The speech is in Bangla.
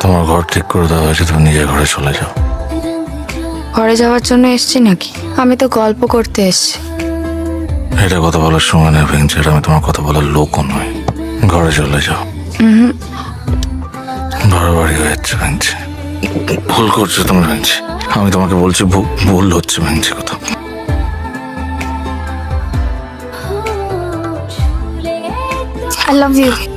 তোমার ঘর ঠিক করে দেওয়া হয়েছে তুমি নিজের ঘরে চলে যাও। ঘরে যাওয়ার জন্য এসছি নাকি? আমি তো গল্প করতে এসছি। এটা কথা বলার সময় না ভেঙছে এটা আমি তোমার কথা বলার লোকও নয় ঘরে চলে যাও। ঘরে হয়ে যাচ্ছে ভেঙছে। ভুল করছ তুমি ভেঙছে। আমি তোমাকে বলছি ভুল হচ্ছে ভেঙছে কথা I love you.